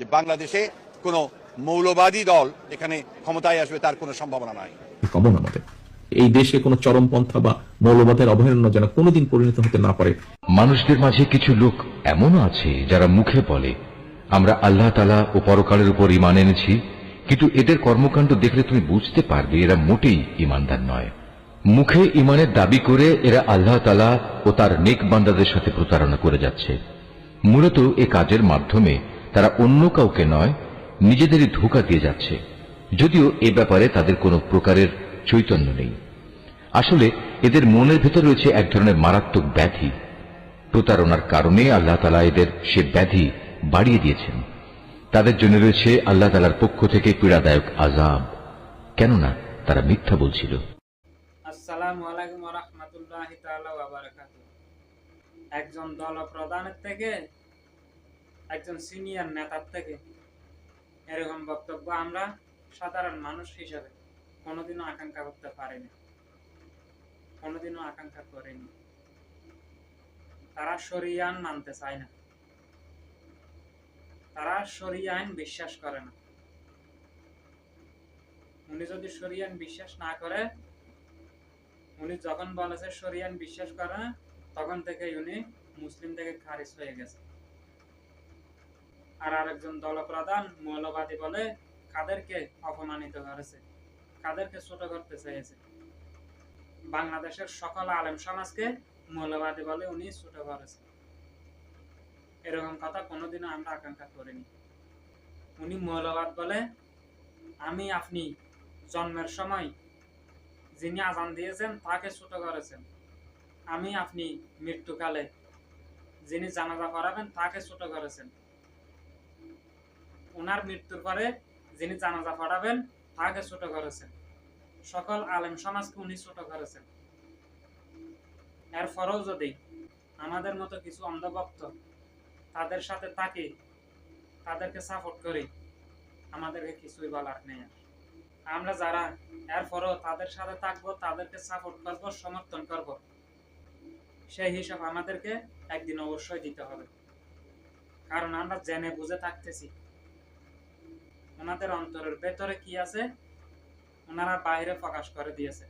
যে বাংলাদেশে কোনো মৌলবাদী দল এখানে ক্ষমতায় আসবে তার কোনো সম্ভাবনা নাই। কামনা মতে এই দেশে কোনো চরমপন্থা বা মৌলবাদের অভয়ারণ্য যেন কোনোদিন পরিণত হতে না পারে। মানুষদের মাঝে কিছু লোক এমনও আছে যারা মুখে বলে আমরা আল্লাহ তালা ও পরকালের উপর ইমান এনেছি কিন্তু এদের কর্মকাণ্ড দেখলে তুমি বুঝতে পারবে এরা মোটেই ইমানদার নয়। মুখে ইমানের দাবি করে এরা আল্লাহ তালা ও তার নেক বান্দাদের সাথে প্রতারণা করে যাচ্ছে। মূলত এ কাজের মাধ্যমে তারা অন্য কাউকে নয়, নিজেদেরই ধোকা দিয়ে যাচ্ছে। যদিও এ ব্যাপারে তাদের কোনো প্রকারের চৈতন্য নেই। আসলে এদের মনের ভেতর রয়েছে এক ধরনের মারাত্মক ব্যাধি। প্রতারণার কারণে আল্লাহ তালা এদের সে ব্যাধি বাড়িয়ে দিয়েছেন। তাদের জন্য রয়েছে আল্লাহ তালার পক্ষ থেকে পীড়াদায়ক আজাব কেননা তারা মিথ্যা বলছিল। একজন দল প্রধানের থেকে একজন সিনিয়র নেতার থেকে এরকম বক্তব্য আমরা সাধারণ মানুষ হিসাবে কোনোদিনও আকাঙ্ক্ষা করতে পারিনি। কোনোদিনও আকাঙ্ক্ষা করিনি। তারা শরিয়ান মানতে চায় না। তারা শরিয়ান বিশ্বাস করে না। উনি যদি শরিয়ান বিশ্বাস না করে, উনি যখন বলেছে শরিয়ান বিশ্বাস করে না, তখন থেকে উনি মুসলিম থেকে খারিজ হয়ে গেছে। আর আরেকজন দলপ্রধান মৌলবাদী বলে কাদেরকে অপমানিত করেছে, কাদেরকে ছোট করতে চেয়েছে বাংলাদেশের সকল আলেম সমাজকে মৌলবাদী বলে উনি ছোট করেছে। এরকম কথা কোনোদিনও আমরা আকাঙ্ক্ষা করিনি। উনি মৌলবাদ বলে, আমি, আপনি জন্মের সময় যিনি আজান দিয়েছেন তাকে ছোট করেছেন। আমি, আপনি মৃত্যুকালে যিনি জানাজা করাবেন তাকে ছোট করেছেন। ওনার মৃত্যুর পরে যিনি জানাজা পড়াবেন তাকে ছোট করেছেন সকল আলেম সমাজকে উনি ছোট করেছেন এরপরেও যদি আমাদের মতো কিছু অন্ধভক্ত তাদের সাথে তাকে তাদেরকে সাপোর্ট করি, আমাদেরকে কিছুই বলার নেই আমরা যারা এরপরও তাদের সাথে থাকব, তাদেরকে সাপোর্ট করব, সমর্থন করব, সেই হিসাব আমাদেরকে একদিন অবশ্যই দিতে হবে। কারণ আমরা জেনে বুঝে থাকতেছি। ওনাদের অন্তরের ভেতরে কি আছে? ওনারা বাইরে প্রকাশ করে দিয়েছে।